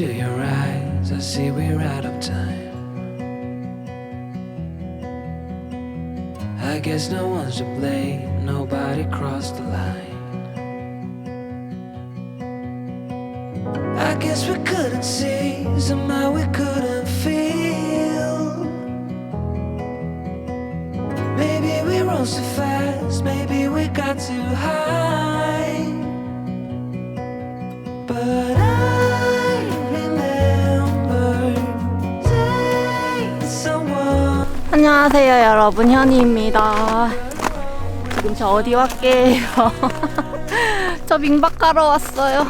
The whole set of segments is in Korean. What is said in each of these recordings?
into your eyes, I see we're out of time. I guess no one's to blame, nobody crossed the line. I guess we couldn't see, somehow we 안녕하세요 여러분. 현이입니다. 지금 저 어디 왔게요? 저 민박 가러 왔어요.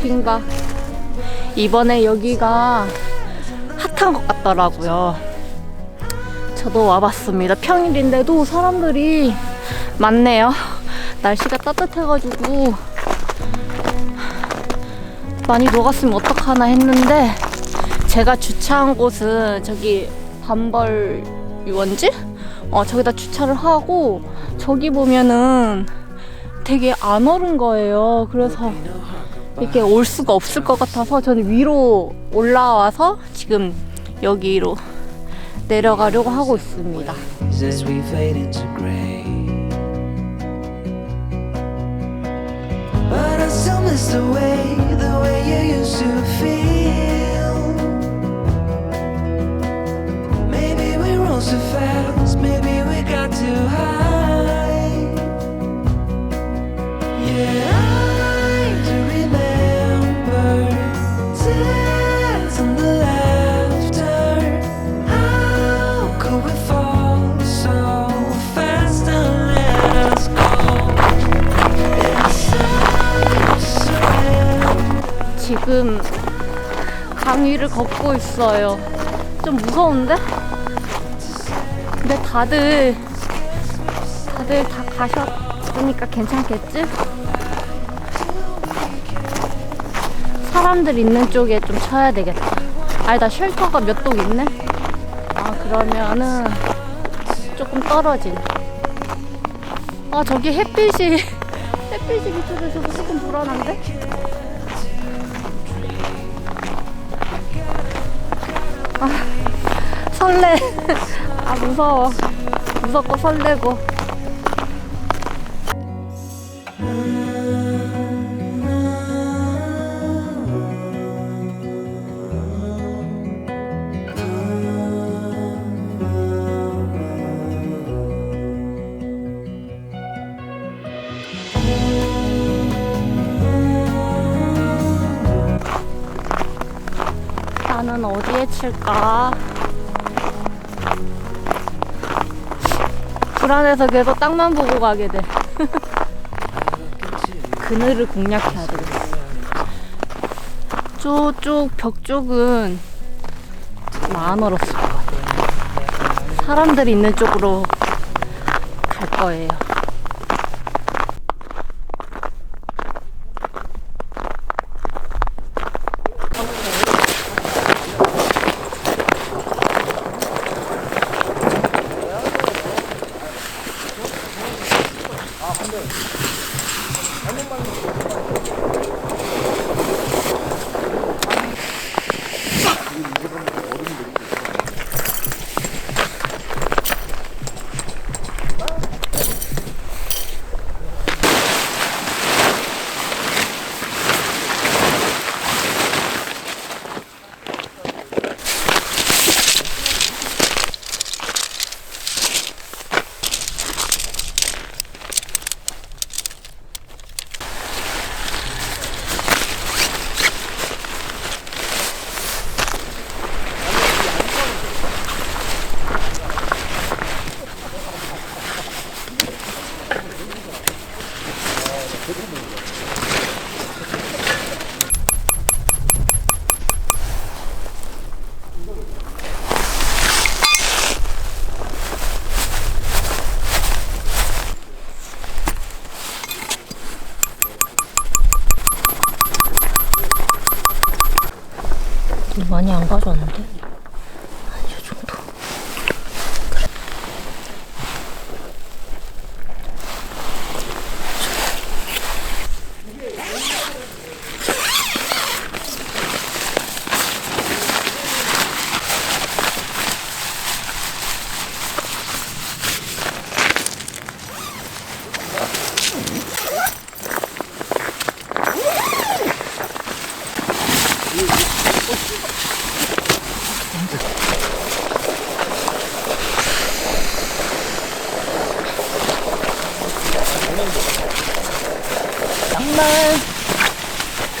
민박. 이번에 여기가 핫한 것 같더라고요. 저도 와봤습니다. 평일인데도 사람들이 많네요. 날씨가 따뜻해가지고 많이 녹았으면 어떡하나 했는데 제가 주차한 곳은 저기 반벌 유원지? 어, 저기다 주차를 하고 저기 보면은 되게 안 얼은 거예요. 그래서 이렇게 올 수가 없을 것 같아서 저는 위로 올라와서 지금 여기로 내려가려고 하고 있습니다. 지금 강 위를 걷고 있어요. 좀 무서운데? 근데 다들 다들 다 가셨으니까 괜찮겠지? 사람들 있는 쪽에 좀 쳐야 되겠다. 아니다 쉘터가 몇 독 있네. 아 그러면은 조금 떨어진. 아 저기 햇빛이 햇빛이 비춰져서 조금 불안한데? 설레. 아, 무서워. 무섭고 설레고. 불안해서 계속 땅만 보고 가게 돼. 그늘을 공략해야 되겠어. 저쪽 벽 쪽은 안 얼었을 것 같아. 사람들이 있는 쪽으로 갈 거예요.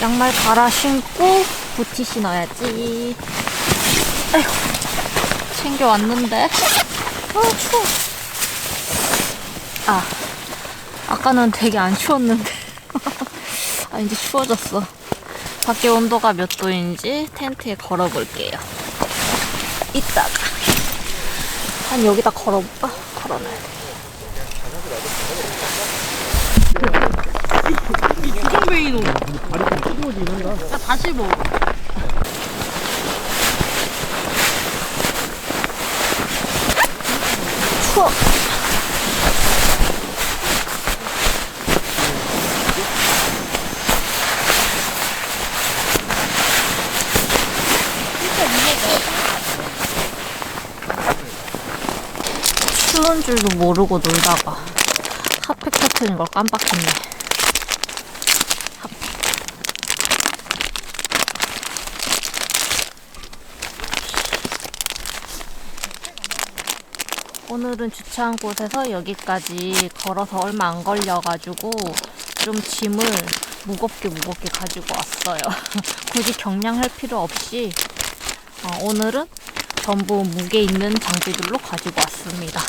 양말 갈아 신고 부티 신어야지. 아이고 챙겨 왔는데. 아 추워. 아 아까는 되게 안 추웠는데. 아 이제 추워졌어. 밖에 온도가 몇 도인지 텐트에 걸어볼게요. 이따가 한 여기다 걸어볼까? 걸어놔야 돼. 베이 노야 다시 먹어 추워. 추운 줄도 모르고 놀다가 핫팩 터트린 걸 깜빡했네. 오늘은 주차한 곳에서 여기까지 걸어서 얼마 안 걸려가지고 좀 짐을 무겁게 무겁게 가지고 왔어요. 굳이 경량할 필요 없이 어, 오늘은 전부 무게 있는 장비들로 가지고 왔습니다.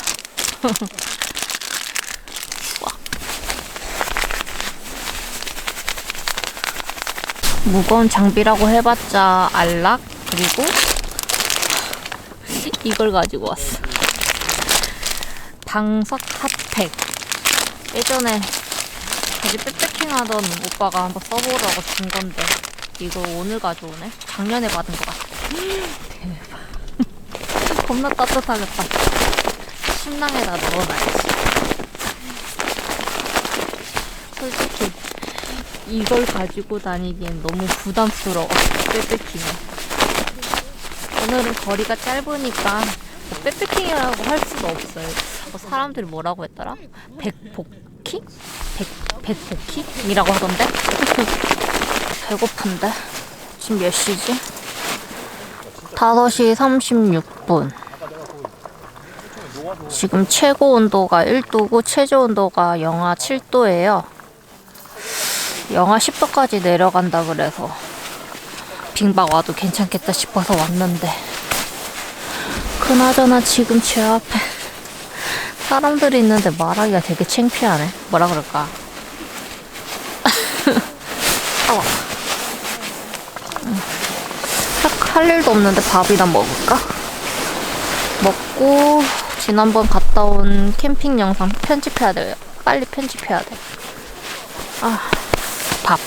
무거운 장비라고 해봤자 알락 그리고 이걸 가지고 왔어. 방석 핫팩. 예전에 저기 백패킹 하던 오빠가 한번 써보라고 준 건데 이거 오늘 가져오네. 작년에 받은 것 같아. 대박. 겁나 따뜻하겠다. 침낭에다 넣어놔야지. 솔직히 이걸 가지고 다니기엔 너무 부담스러워. 백패킹은. 오늘은 거리가 짧으니까 뭐 백패킹이라고 할 수도 없어요. 뭐 사람들이 뭐라고 했더라? 백복킹? 백, 백복킹이라고 하던데? 배고픈데? 지금 몇 시지? 5시 36분. 지금 최고 온도가 1도고 최저 온도가 영하 7도예요. 영하 10도까지 내려간다 그래서 빙박 와도 괜찮겠다 싶어서 왔는데 그나저나 지금 제 앞에 사람들이 있는데 말하기가 되게 창피하네. 뭐라 그럴까? 어. 딱할 일도 없는데 밥이나 먹을까? 먹고 지난번 갔다 온 캠핑 영상 편집해야 돼요. 빨리 편집해야 돼. 아, 밥.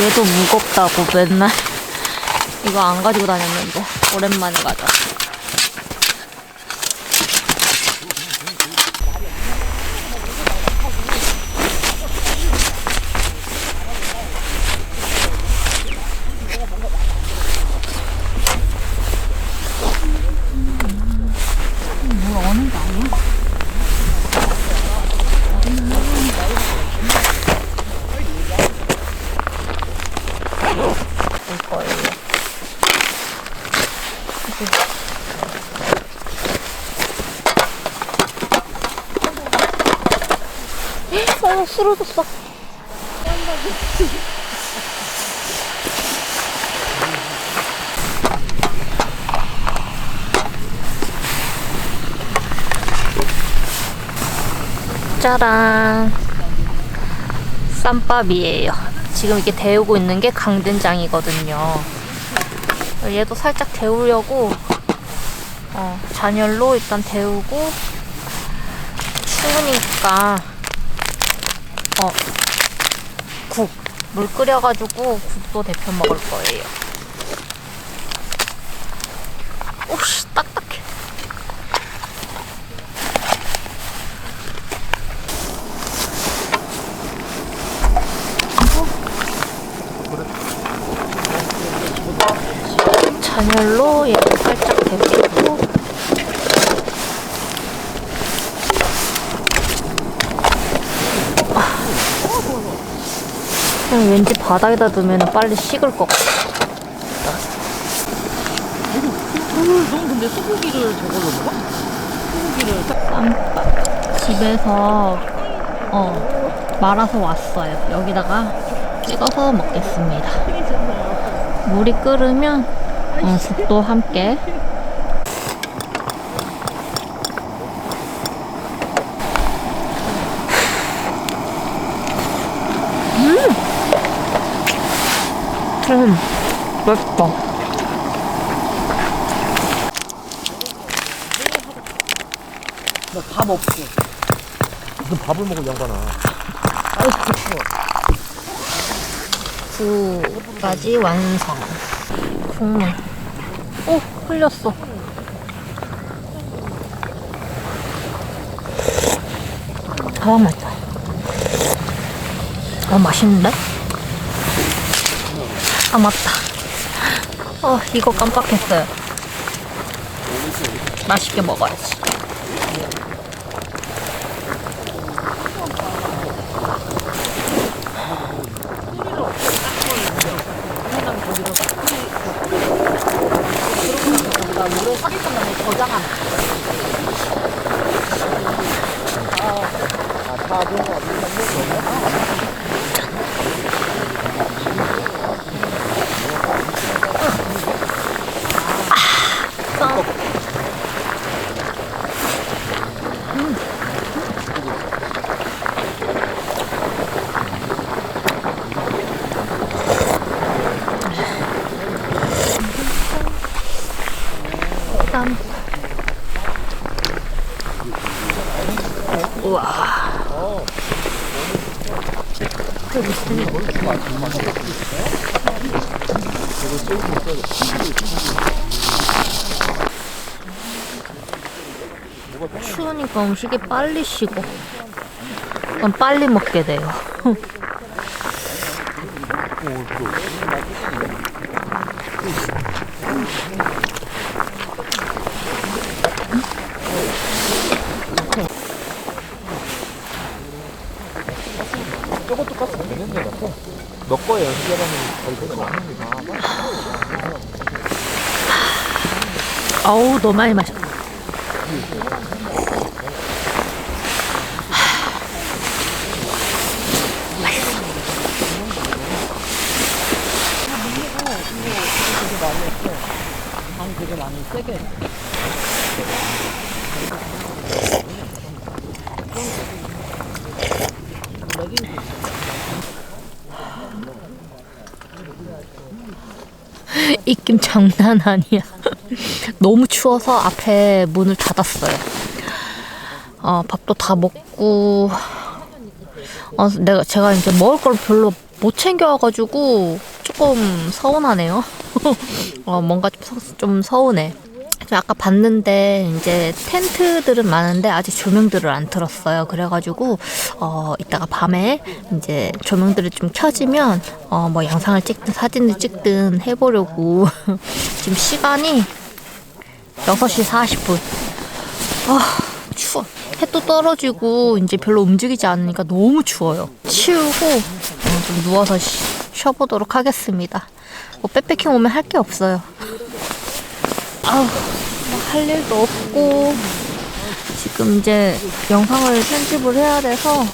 얘도 무겁다고 맨날. 이거 안 가지고 다녔는데 오랜만에 가져. 물 어는 거 아니야? 올 거예요. 아, 쓰러졌어. 짜란. 쌈밥이에요. 지금 이게 데우고 있는 게 강된장이거든요. 얘도 살짝 데우려고 어, 잔열로 일단 데우고 추우니까 어, 국, 물 끓여가지고 국도 데펴 먹을 거예요. 좀 왠지 바닥에다 두면 빨리 식을 것 같아. 음, 넌 근데 소고기를 저걸로 먹어? 소고기를 쌈밥 집에서 어 말아서 왔어요. 여기다가 찍어서 먹겠습니다. 물이 끓으면 어, 죽도 함께 음, 맛있다. 밥 없어. 무슨 밥을 먹어, 이 양반아. 구까지 완성. 국물. 오, 흘렸어. 아, 맛있다. 어, 맛있는데? 아, 맞다. 어, 이거 깜빡했어요. 맛있게 먹어야지. 쌈. 우와. 추우니까 음식이 빨리 식어. 그럼 빨리 먹게 돼요. 저것도 가스 되는데, 같아. 너 거에 연습해가면 거의 그거 하는 게 어우, 너무 많이 마셨다. 입김 장난 아니야. 너무 추워서 앞에 문을 닫았어요. 어, 밥도 다 먹고, 어, 내가, 제가 이제 먹을 걸 별로 못 챙겨와가지고 조금 서운하네요. 어, 뭔가 좀, 서, 좀 서운해. 좀 아까 봤는데 이제 텐트들은 많은데 아직 조명들을 안 틀었어요. 그래가지고 어 이따가 밤에 이제 조명들이 좀 켜지면 어 뭐 영상을 찍든 사진을 찍든 해보려고 지금 시간이 6시 40분. 아 추워. 해도 떨어지고 이제 별로 움직이지 않으니까 너무 추워요. 치우고 어, 좀 누워서 쉬, 쉬어보도록 하겠습니다. 뭐 백패킹 오면 할 게 없어요. 아우, 뭐할 일도 없고, 지금 이제 영상을 편집을 해야 돼서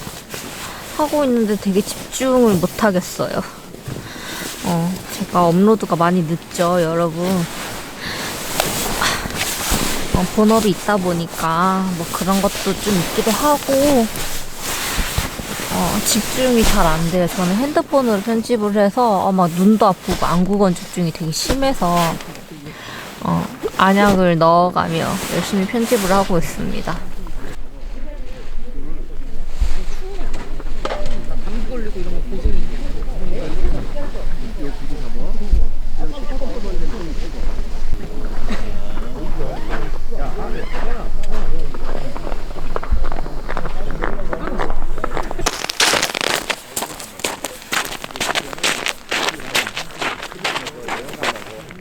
하고 있는데 되게 집중을 못 하겠어요. 어, 제가 업로드가 많이 늦죠, 여러분. 어, 본업이 있다 보니까 뭐 그런 것도 좀 있기도 하고, 어, 집중이 잘 안 돼요. 저는 핸드폰으로 편집을 해서 어, 막 눈도 아프고 안구건 집중이 되게 심해서 어, 안약을 넣어가며 열심히 편집을 하고 있습니다.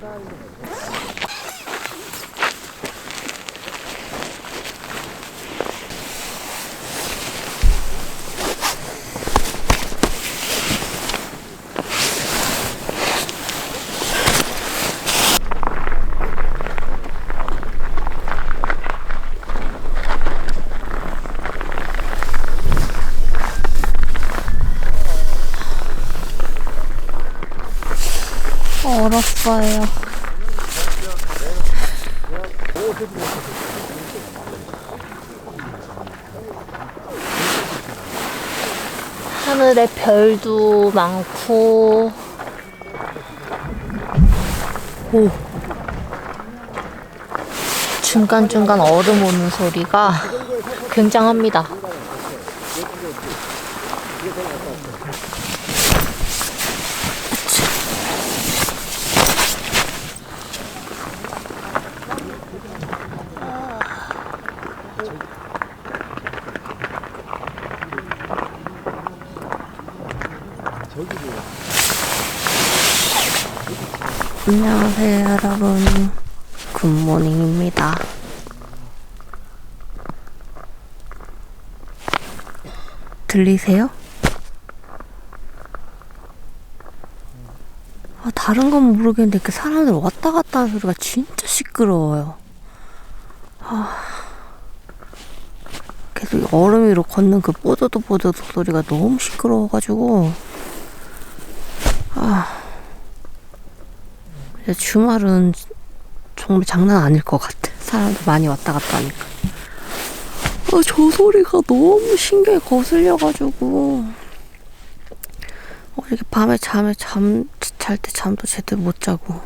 Güzeldi. 얼었어요. 하늘에 별도 많고, 오. 중간중간 얼음 오는 소리가 굉장합니다. 안녕하세요, 여러분. 굿모닝입니다. 들리세요? 아, 다른 건 모르겠는데 그 사람들 왔다 갔다 하는 소리가 진짜 시끄러워요. 아, 계속 얼음 위로 걷는 그 뽀드도 소리가 너무 시끄러워가지고 아 주말은 정말 장난 아닐 것 같아. 사람들 많이 왔다 갔다 하니까. 아, 저 소리가 너무 신경에 거슬려가지고. 어, 이렇게 밤에 잠에 잠, 잘 때 잠도 제대로 못 자고.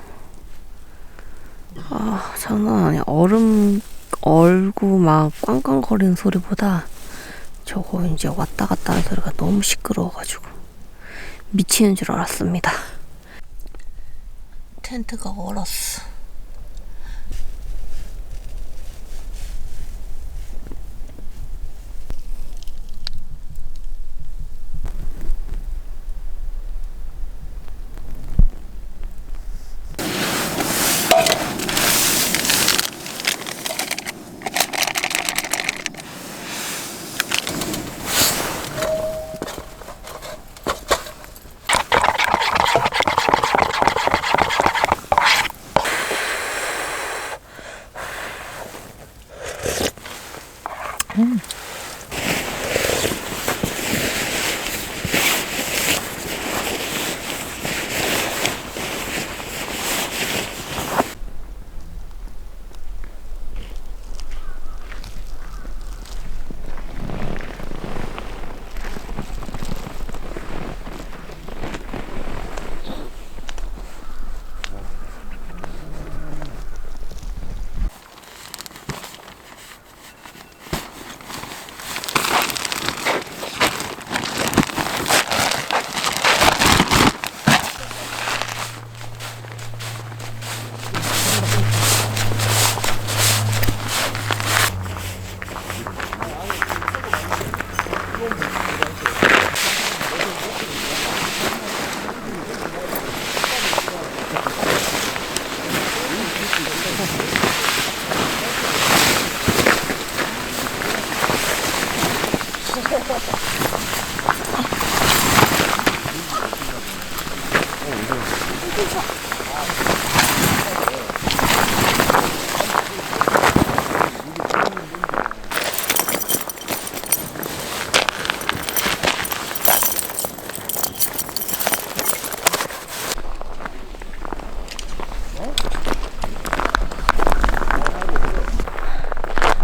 아, 장난 아니야. 얼음, 얼고 막 꽝꽝거리는 소리보다 저거 이제 왔다 갔다 하는 소리가 너무 시끄러워가지고. 미치는 줄 알았습니다. 텐트가 얼었어. Mm.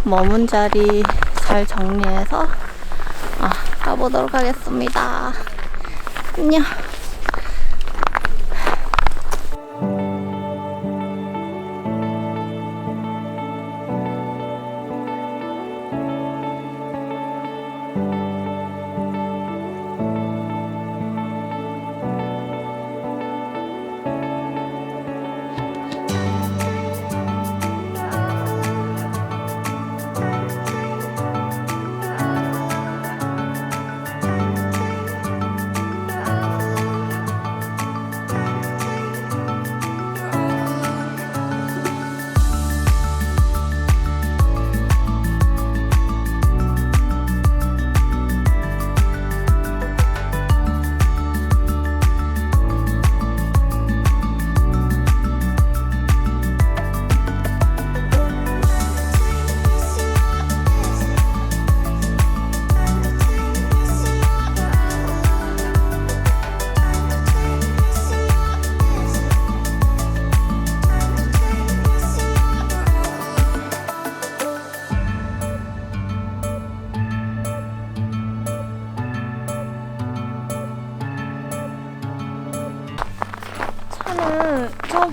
머문 자리 잘 정리해서 아, 가보도록 하겠습니다. 안녕.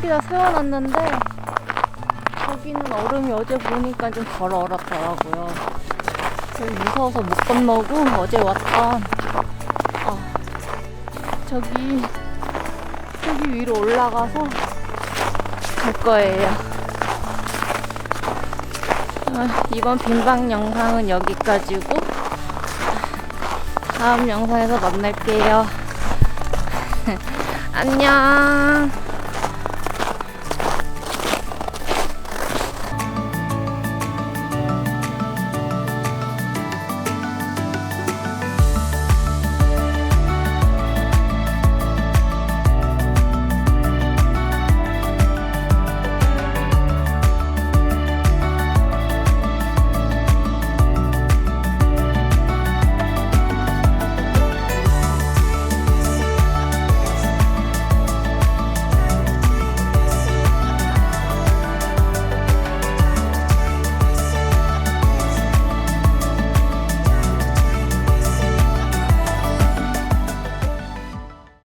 저기다 세워놨는데 저기는 얼음이 어제 보니까 좀 덜 얼었더라고요. 그래서 무서워서 못 건너고 어제 왔던 어, 저기 저기 위로 올라가서 갈 거예요. 아, 이번 빈방 영상은 여기까지고 다음 영상에서 만날게요. 안녕.